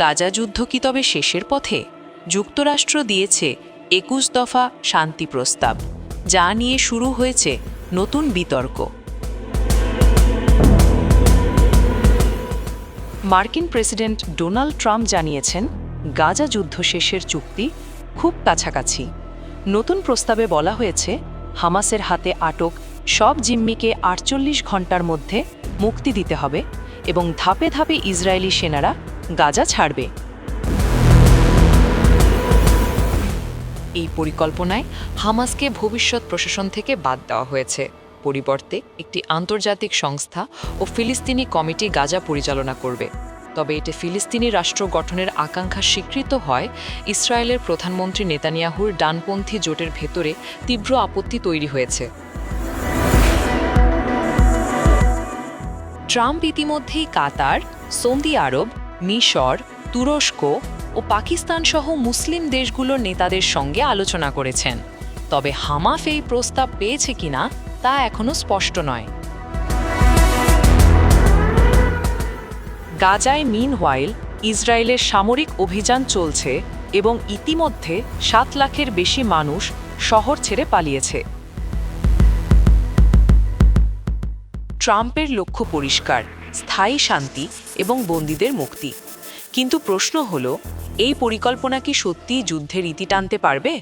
গাজা যুদ্ধ কি তবে শেষের পথে? যুক্তরাষ্ট্র দিয়েছে একুশ দফা শান্তি প্রস্তাব, যা নিয়ে শুরু হয়েছে নতুন বিতর্ক। মার্কিন প্রেসিডেন্ট ডোনাল্ড ট্রাম্প জানিয়েছেন, গাজা যুদ্ধ শেষের চুক্তি খুব কাছাকাছি। নতুন প্রস্তাবে বলা হয়েছে, হামাসের হাতে আটক সব জিম্মিকে আটচল্লিশ ঘণ্টার মধ্যে মুক্তি দিতে হবে এবং ধাপে ধাপে ইসরায়েলি সেনারা গাজা ছাড়বে। এই পরিকল্পনায় হামাসকে ভবিষ্যৎ প্রশাসন থেকে বাদ দেওয়া হয়েছে। পরিবর্তে একটি আন্তর্জাতিক সংস্থা ও ফিলিস্তিনি কমিটি গাজা পরিচালনা করবে। তবে এতে ফিলিস্তিনি রাষ্ট্র গঠনের আকাঙ্ক্ষা স্বীকৃত হয় ইসরায়েলের প্রধানমন্ত্রী নেতানিয়াহুর ডানপন্থী জোটের ভেতরে তীব্র আপত্তি তৈরি হয়েছে। ট্রাম্প ইতিমধ্যেই কাতার, সৌদি আরব মিশর, তুরস্ক ও পাকিস্তান সহ মুসলিম দেশগুলোর নেতাদের সঙ্গে আলোচনা করেছেন। তবে হামাফ এই প্রস্তাব পেয়েছে কিনা তা এখনও স্পষ্ট নয়। গাজায় মিন হোয়াইল ইসরায়েলের সামরিক অভিযান চলছে এবং ইতিমধ্যে সাত লাখের বেশি মানুষ শহর ছেড়ে পালিয়েছে। ট্রাম্পের লক্ষ্য পরিষ্কার। স্থায়ী শান্তি এবং বন্দীদের মুক্তি। কিন্তু প্রশ্ন হলো, এই পরিকল্পনা কি সত্যিই যুদ্ধের ইতি টানতে পারবে?